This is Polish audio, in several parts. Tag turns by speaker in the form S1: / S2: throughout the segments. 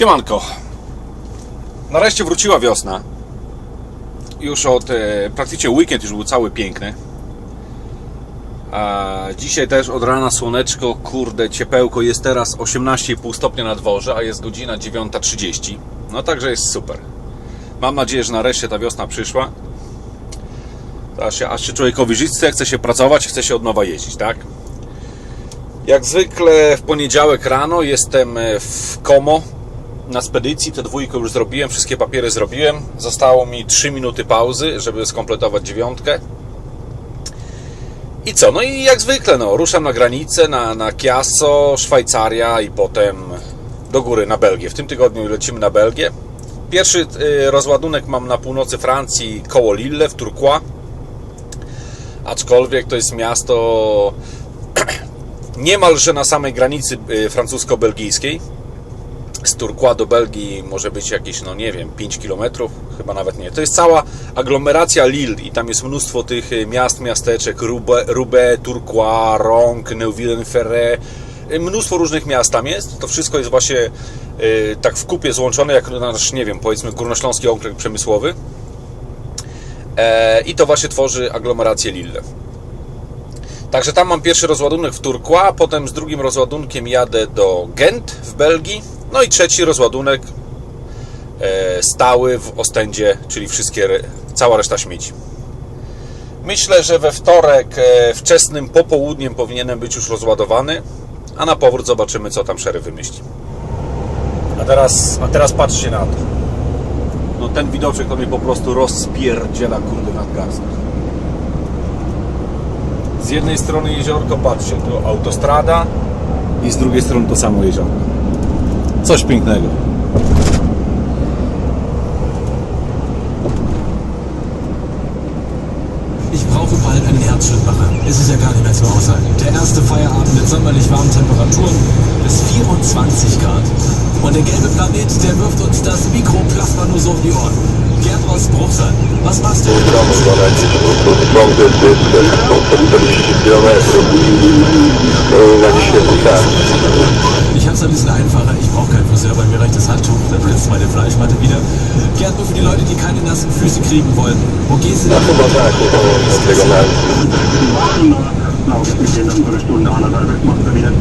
S1: Siemanko. Nareszcie wróciła wiosna. Już od e, praktycznie weekend już był cały piękny. A dzisiaj też od rana słoneczko, kurde, ciepełko. Jest teraz 18,5 stopnia na dworze, a jest godzina 9.30. No także jest super. Mam nadzieję, że nareszcie ta wiosna przyszła. Aż się, aż się człowiekowi żyć chce, chce się pracować, chce się od nowa jeździć, tak? Jak zwykle w poniedziałek rano jestem e, w Komo na spedycji. Tę dwójkę już zrobiłem, wszystkie papiery zrobiłem. Zostało mi 3 minuty pauzy, żeby skompletować dziewiątkę. I co? No i jak zwykle, no, ruszam na granicę, na, na Chiasso, Szwajcaria i potem do góry na Belgię. W tym tygodniu lecimy na Belgię. Pierwszy y, rozładunek mam na północy Francji koło Lille w Tourcoing. Aczkolwiek to jest miasto niemalże na samej granicy y, francusko-belgijskiej. Z Turkła do Belgii może być jakieś, no nie wiem, 5 km, chyba nawet nie. To jest cała aglomeracja Lille i tam jest mnóstwo tych y, miast, miasteczek, Roubaix, Roubaix Tourcoing, Ronc, Neuville-en-Ferré. Y, Mnóstwo różnych miast tam jest. To wszystko jest właśnie y, tak w kupie złączone, jak nasz, nie wiem, powiedzmy Górnośląski Okręg Przemysłowy. E, I to właśnie tworzy aglomerację Lille. Także tam mam pierwszy rozładunek w Tourcoing, potem z drugim rozładunkiem jadę do Gent w Belgii, no i trzeci rozładunek e, stały w Ostendzie, czyli wszystkie, cała reszta śmieci. Myślę, że we wtorek e, wczesnym popołudniem powinienem być już rozładowany, a na powrót zobaczymy, co tam szery wymyśli. A teraz, a teraz patrzcie na to. No ten widoczek to mnie po prostu rozpierdziela kurde nadgarstek. Z jednej strony jeziorko, patrzcie, tu autostrada i z drugiej strony to samo jeziorko. Coś pięknego.
S2: Ich brauche bald einen Herzschrittmacher. Es ist ja gar nicht mehr zu aushalten. Der erste Feierabend mit sommerlich warmen Temperaturen bis 24 Grad. Und der gelbe Planet, der wirft uns das Mikroplasma nur so um die Ohren. Gerd aus Bruchsal, was machst du?
S3: Domu 12, prąd jest 140 km. Na świetny tak.
S2: Ich hab's ein bisschen einfacher. Ich brauche keinen Friseur, bei mir reicht das Handtuch. Da blitzt meine Fleischmatte wieder. Gerd, nur für die Leute, die keine nassen Füße kriegen wollen. Wo gehst du denn?
S4: voor een stunde anderthalb macht er wieder.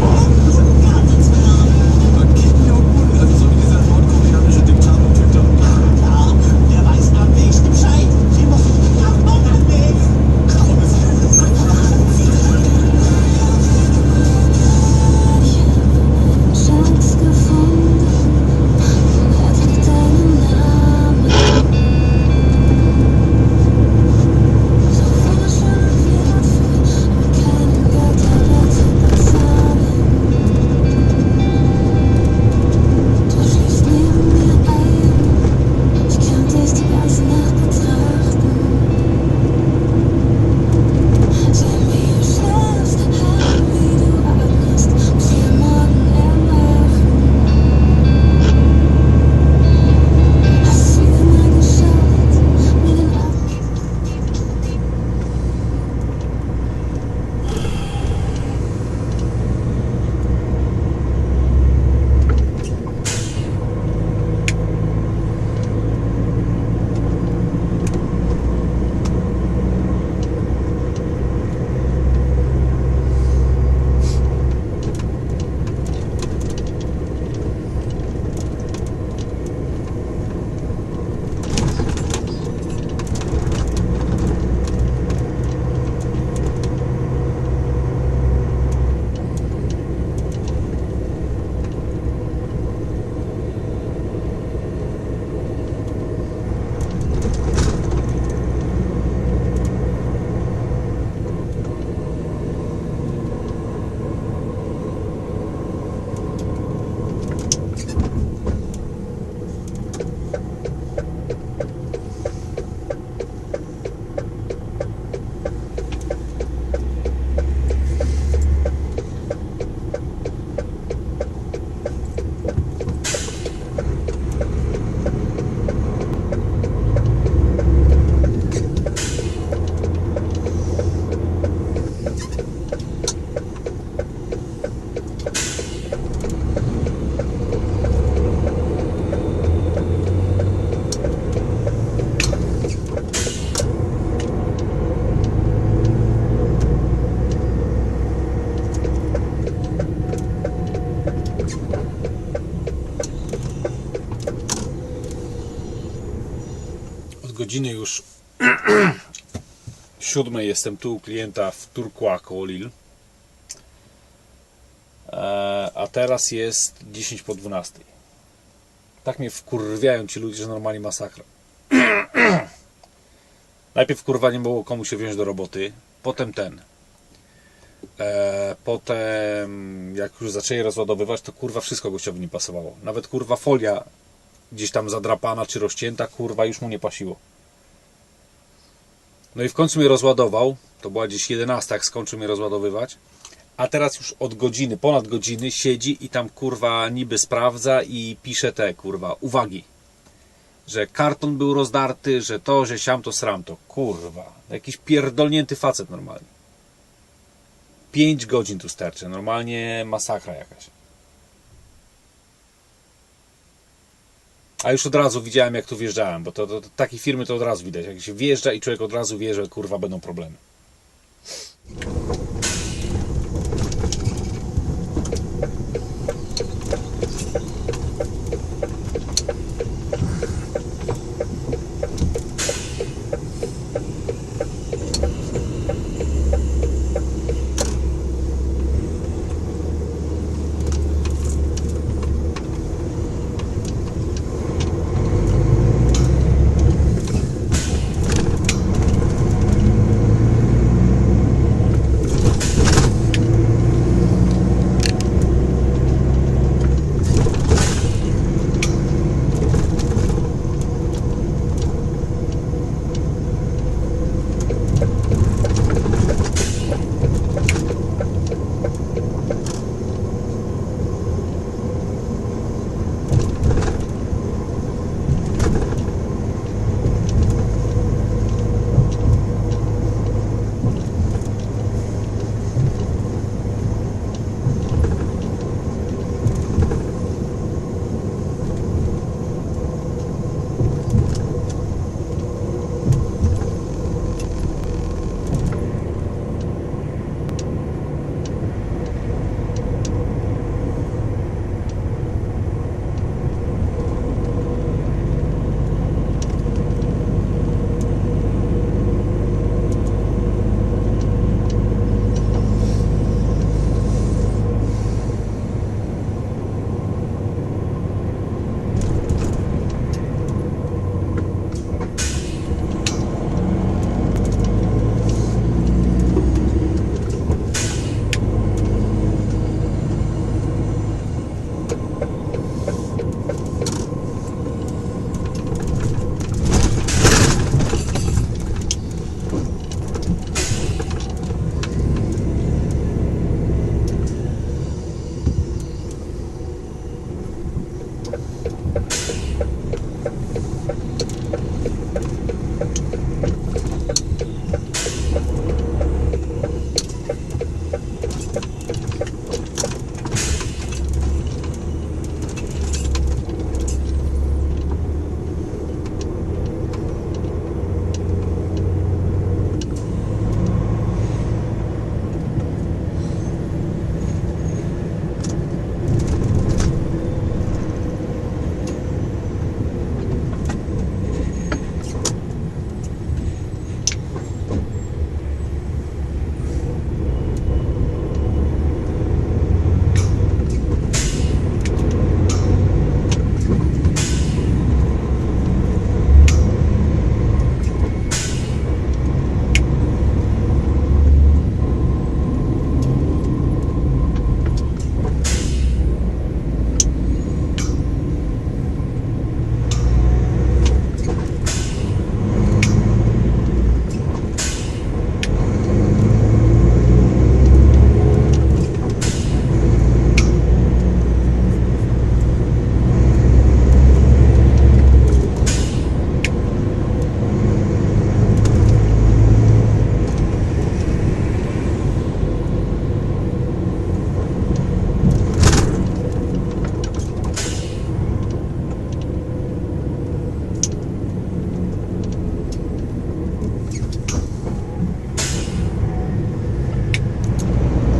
S1: Godziny już siódmej jestem tu u klienta w Turkła koło. E, A teraz jest 10 po 12. Tak mnie wkurwiają ci ludzie, że normalnie masakra. Najpierw kurwa nie było komu się wziąć do roboty, potem ten. E, potem jak już zaczęli rozładowywać, to kurwa wszystko gościowi nie pasowało. Nawet kurwa folia gdzieś tam zadrapana czy rozcięta, kurwa już mu nie pasiło. No i w końcu mnie rozładował. To była gdzieś 11, jak skończył mnie rozładowywać. A teraz już od godziny, ponad godziny siedzi i tam kurwa niby sprawdza i pisze te kurwa uwagi. Że karton był rozdarty, że to, że siam to sram to. Kurwa. Jakiś pierdolnięty facet normalnie. 5 godzin tu sterczy. Normalnie masakra jakaś. A już od razu widziałem, jak tu wjeżdżałem, bo to, to, to takie firmy to od razu widać. Jak się wjeżdża i człowiek od razu wie, że kurwa będą problemy.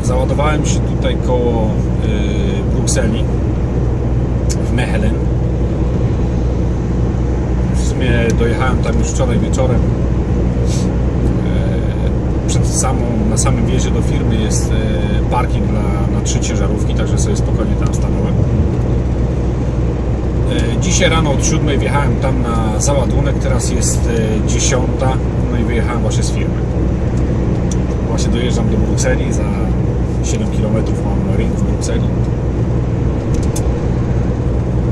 S1: Załadowałem się tutaj koło y, Brukseli w Mechelen. W sumie Dojechałem tam już wczoraj wieczorem. E, Przed samą, na samym wjeździe do firmy jest e, parking dla, na trzy ciężarówki, także sobie spokojnie tam stanąłem. Dzisiaj rano od 7 wjechałem tam na załadunek, teraz jest e, 10, no i wyjechałem właśnie z firmy. Właśnie dojeżdżam do Brukseli, za 7 km mam ring w Brukseli.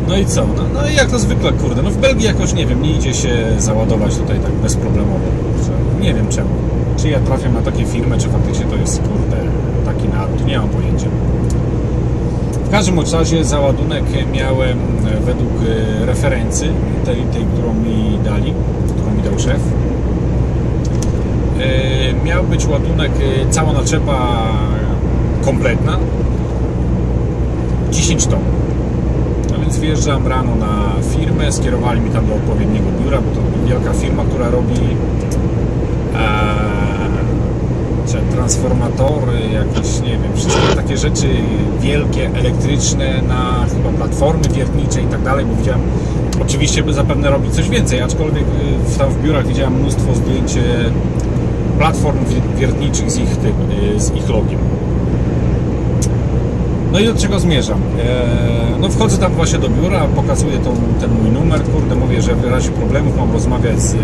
S1: No i co? No, no i jak to zwykle, kurde, no w Belgii jakoś, nie wiem, nie idzie się załadować tutaj tak bezproblemowo, kurczę. Nie wiem czemu. Czy ja trafiam na takie firmy, czy faktycznie to jest, kurde, taki naród, nie mam pojęcia. W każdym razie załadunek miałem e, według e, referencji, tej, tej którą mi dali, którą mi dał szef. E, Miał być ładunek, cała naczepa kompletna, 10 ton. No więc wjeżdżam rano na firmę, skierowali mi tam do odpowiedniego biura, bo to wielka firma, która robi e, transformatory, jakieś, nie wiem, wszystkie takie rzeczy wielkie, elektryczne na chyba platformy wiertnicze i tak dalej, bo widziałem, oczywiście by zapewne robić coś więcej, aczkolwiek y, w- tam w biurach widziałem mnóstwo zdjęć e, platform wi- wiertniczych z ich, y, z ich logiem. No i do czego zmierzam? Eee, no wchodzę tam właśnie do biura, pokazuję tą, ten mój numer, kurde, mówię, że w razie problemów mam rozmawiać z e,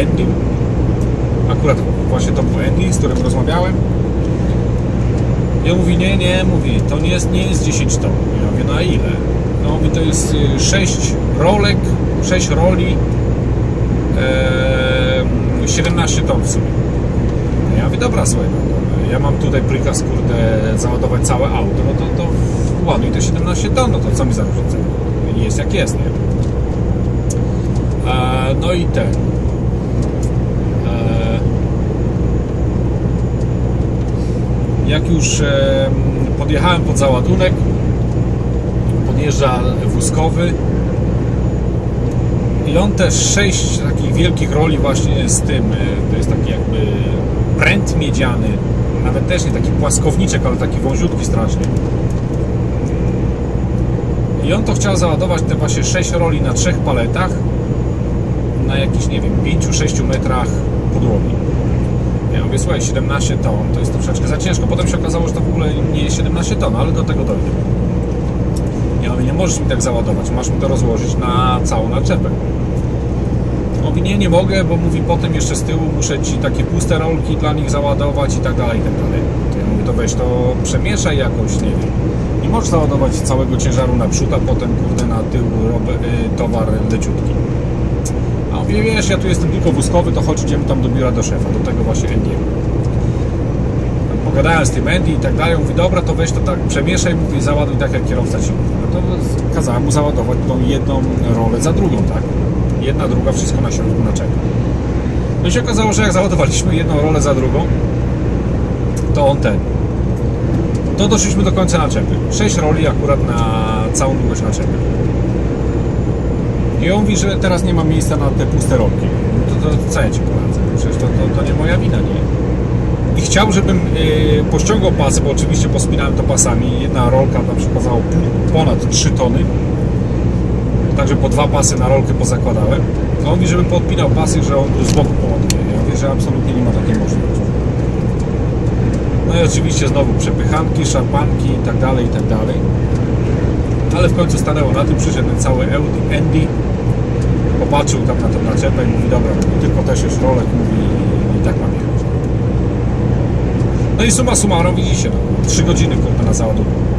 S1: Endym. Akurat właśnie to był Andy, z którym rozmawiałem. I on mówi, nie, nie, mówi, to nie jest, nie jest 10 ton. Ja mówię, na ile? No mówi, to jest 6 rolek, 6 roli, e, 17 ton w sumie. Ja mówię, dobra, słuchaj, no, ja mam tutaj prikaz, kurde, załadować całe auto, no to, to ładuj te 17 ton, no to co mi za różnica? Jest jak jest, nie? E, no i ten. E, jak już podjechałem pod załadunek, podjeżdża wózkowy i on też sześć takich wielkich roli właśnie z tym, e, to jest taki jakby pręt miedziany, nawet też nie taki płaskowniczek, ale taki wąziutki strasznie. I on to chciał załadować te właśnie 6 roli na trzech paletach na jakichś, nie wiem, 5-6 metrach podłogi. Ja mówię, słuchaj, 17 ton to jest troszeczkę za ciężko. Potem się okazało, że to w ogóle nie jest 17 ton, ale do tego dojdę. Ja mówię, nie możesz mi tak załadować, masz mi to rozłożyć na całą naczepę. Mówi, nie, nie mogę, bo mówi, potem jeszcze z tyłu muszę Ci takie puste rolki dla nich załadować i tak dalej, i tak dalej. To ja mówię, to weź to przemieszaj jakoś, nie wiem. Nie możesz załadować całego ciężaru naprzód, a potem, kurde, na tył y, towar leciutki. A on mówi, wiesz, ja tu jestem tylko wózkowy, to chodź, idziemy tam do biura do szefa, do tego właśnie Andy'ego. Pogadałem z tym Andy i tak dalej, mówi, dobra, to weź to tak, przemieszaj, mówi, załaduj tak, jak kierowca ci mówi. No to kazałem mu załadować tą jedną rolę za drugą, tak? Jedna, druga, wszystko na środku naczepy. No i się okazało, że jak załadowaliśmy jedną rolę za drugą, to on ten. To doszliśmy do końca naczepy. Sześć roli akurat na całą długość naczepy. I on mówi, że teraz nie ma miejsca na te puste rolki. No to, to co ja ci poradzę? Przecież to, to, to nie moja wina, nie? I chciał, żebym yy, pościągał pasy, bo oczywiście pospinałem to pasami. Jedna rolka tam przekazało pół- ponad 3 tony. Także po dwa pasy na rolkę pozakładałem. On mówi, żebym podpinał pasy, że on z boku poładuje. Ja mówię, że absolutnie nie ma takiej możliwości. No i oczywiście znowu przepychanki, szarpanki i tak dalej, i tak dalej. Ale w końcu stanęło na tym, przyszedł ten cały Andy, popatrzył tam na tę naczepę i mówi, dobra, tylko też już rolek, mówi, i tak mam jechać. No i suma summarum, widzicie, no, 3 godziny kurde na załadunek.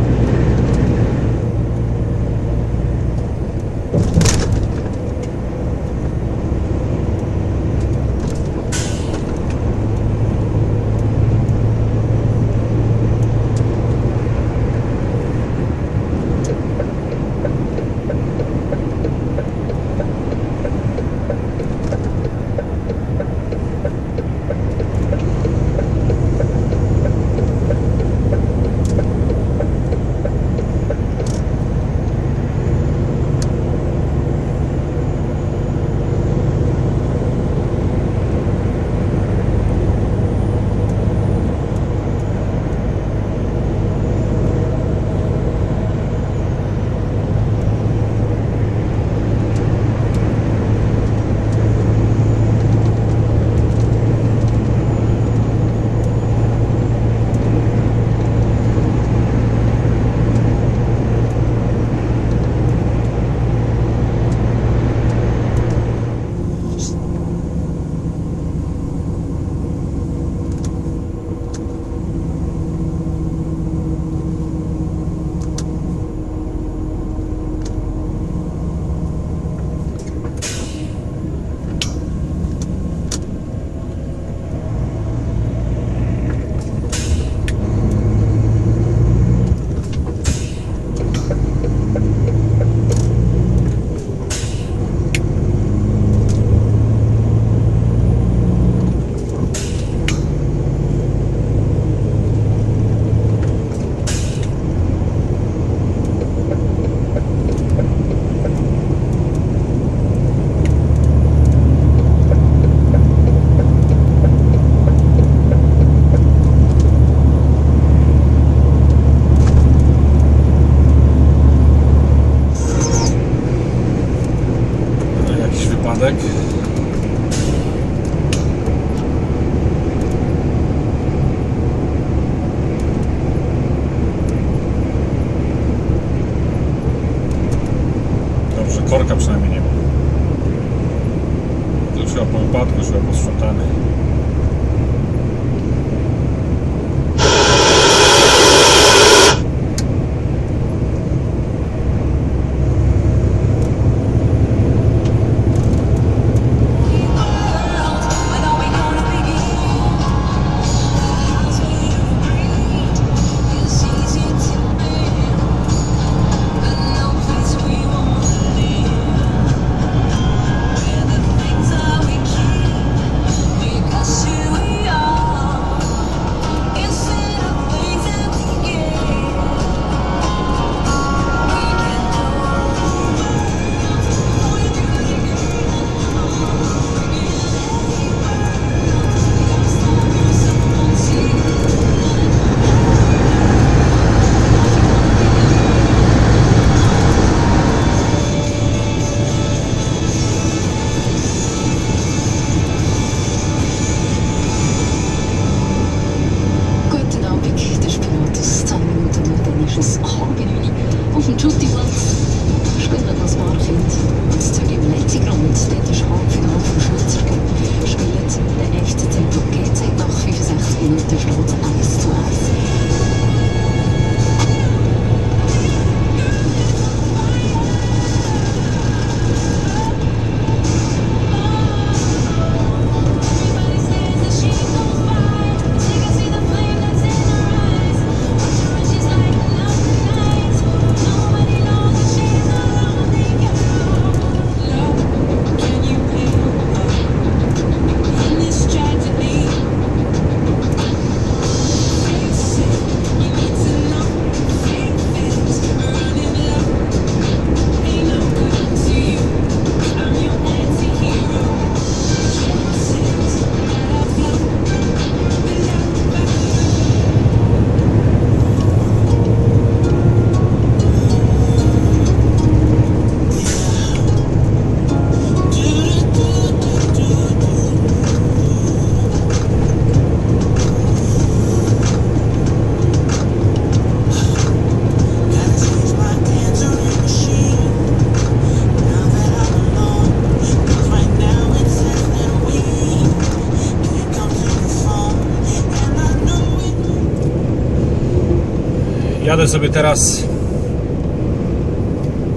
S1: Jadę sobie teraz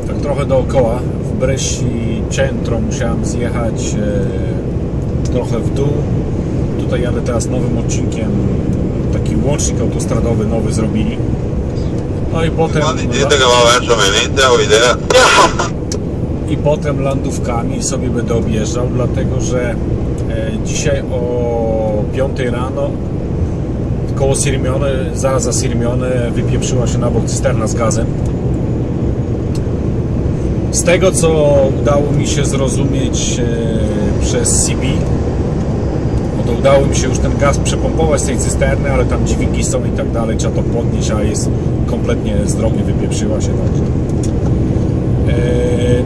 S1: tak trochę dookoła. W Bresci Centro musiałem zjechać e, trochę w dół. Tutaj jadę teraz nowym odcinkiem. Taki łącznik autostradowy nowy zrobili. No i potem,
S3: Dite che va verso Venezia o idea?
S1: i potem landówkami sobie będę objeżdżał, dlatego że e, dzisiaj o 5 rano koło Sirmione, zaraz za Sirmione wypieprzyła się na bok cysterna z gazem. Z tego co udało mi się zrozumieć e, przez CB, to udało mi się już ten gaz przepompować z tej cysterny, ale tam dźwigi są i tak dalej, trzeba to podnieść, a jest kompletnie z drogi wypieprzyła się. Także.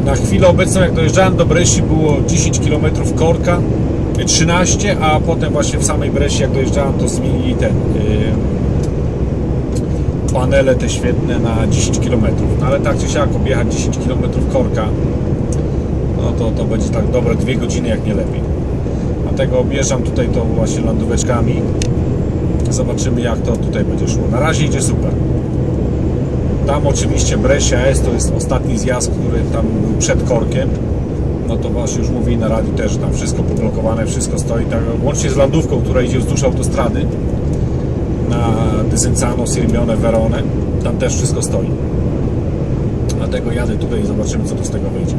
S1: Na chwilę obecną, jak dojeżdżałem do Bresi, było 10 km korka, 13, a potem właśnie w samej Bresi, jak dojeżdżałem, to zmienili ten e, panele te świetne na 10 km. No ale tak czy siak objechać 10 km korka, no to, to będzie tak dobre 2 godziny, jak nie lepiej. Dlatego objeżdżam tutaj to właśnie lądóweczkami. Zobaczymy, jak to tutaj będzie szło. Na razie idzie super. Tam oczywiście Brescia S to jest ostatni zjazd, który tam był przed korkiem. No to właśnie już mówili na radiu też, tam wszystko poblokowane, wszystko stoi, tak, łącznie z landówką, która idzie wzdłuż autostrady na Desenzano, Sirmione, Verone. Tam też wszystko stoi. Dlatego jadę tutaj i zobaczymy, co tu z tego wyjdzie.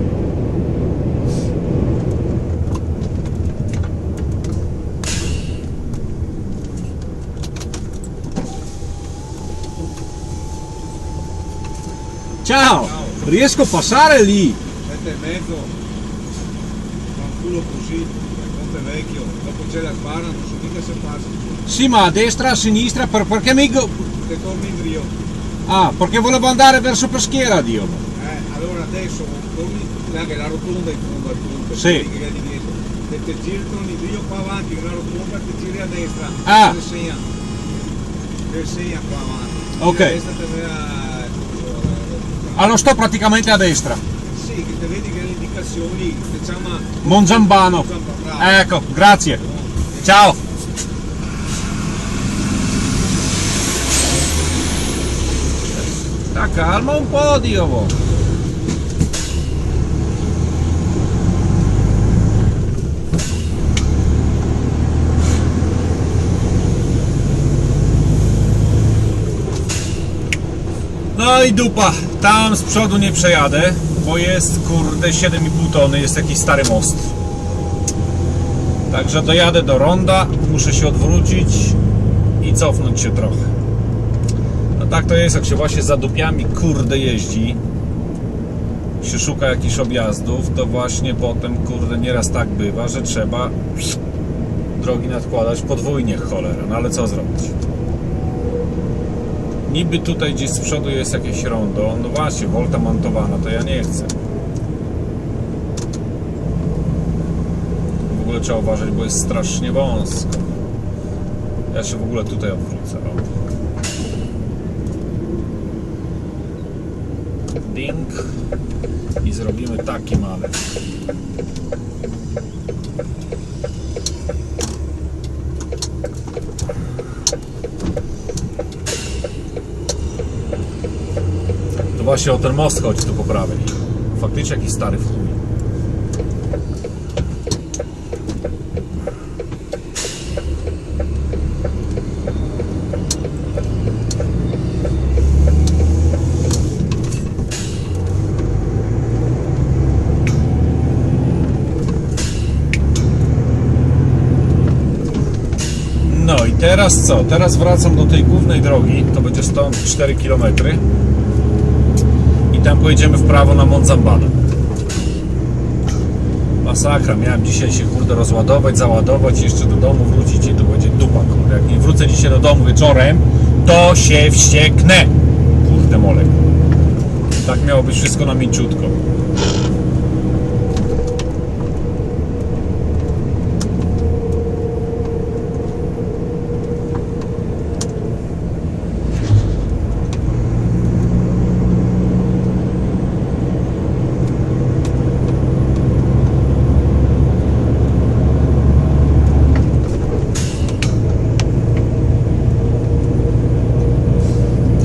S5: Ciao! Riesco a passare lì!
S6: Sette e mezzo, così, Ponte Vecchio, dopo c'è la sbarra, non so mica se passa.
S5: Sì, ma a destra, a sinistra, per- perché mi...
S6: Te torni in Rio.
S5: Ah, perché volevo andare verso Peschiera, Dio.
S6: Eh, allora adesso torni la, che la rotonda in fondo al punto,
S1: Sì.
S6: che vedi dietro. Se ti giri torni io qua avanti, una rotonda, ti giri a destra,
S1: Ah.
S6: te segna, te segna qua avanti.
S1: Ok.
S6: A destra te verrà,
S1: Allora sto praticamente a destra.
S6: sì, che te vedi che le indicazioni, diciamo,
S1: Monzambano. Ecco, grazie. Ciao. Sta calma un po', Dio. No i dupa, tam z przodu nie przejadę, bo jest kurde 7,5 tony, jest jakiś stary most. Także dojadę do ronda, muszę się odwrócić i cofnąć się trochę. No tak to jest, jak się właśnie za dupiami kurde jeździ, się szuka jakichś objazdów, to właśnie potem kurde nieraz tak bywa, że trzeba drogi nadkładać podwójnie cholera, no ale co zrobić? Niby tutaj gdzieś z przodu jest jakieś rondo, no właśnie, volta montowana, to ja nie chcę. W ogóle trzeba uważać, bo jest strasznie wąsko. Ja się w ogóle tutaj odwrócę. O. Ding. I zrobimy taki manewr. Właśnie o ten most chodzi tu po prawej. Faktycznie jakiś stary w chuj. No i teraz co? Teraz wracam do tej głównej drogi. To będzie stąd 4 km. Tam pojedziemy w prawo na Monzambana. Masakra. Miałem dzisiaj się kurde rozładować, załadować, jeszcze do domu wrócić i to będzie dupa. Kurde. Jak nie wrócę dzisiaj do domu wieczorem, to się wścieknę. Kurde molek. Tak miało być wszystko na mięciutko.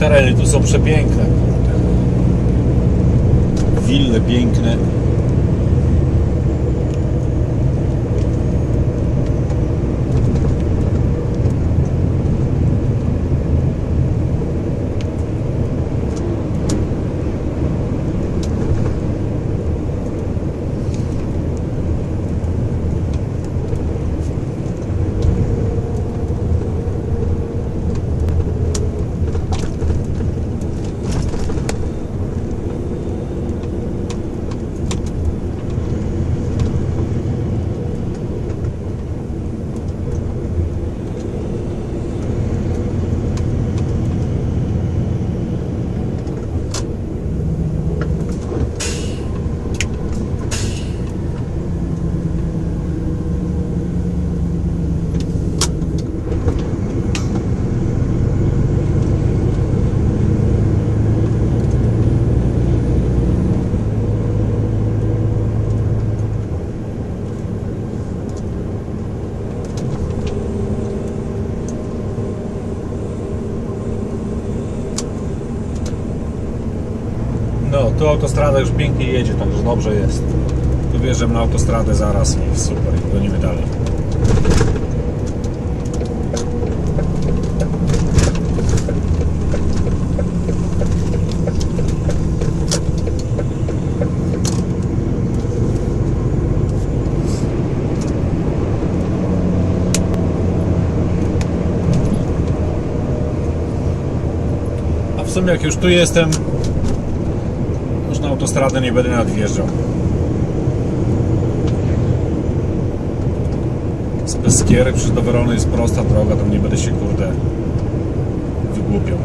S1: Tereny tu są przepiękne. Wille piękne. No, tu autostrada już pięknie jedzie, także dobrze jest. Tu wjeżdżam na autostradę zaraz i super, gonimy dalej. Jak już tu jestem, autostradę nie będę nadwjeżdżał. Z Peskiery przez do Werony jest prosta droga, tam nie będę się kurde wygłupiał.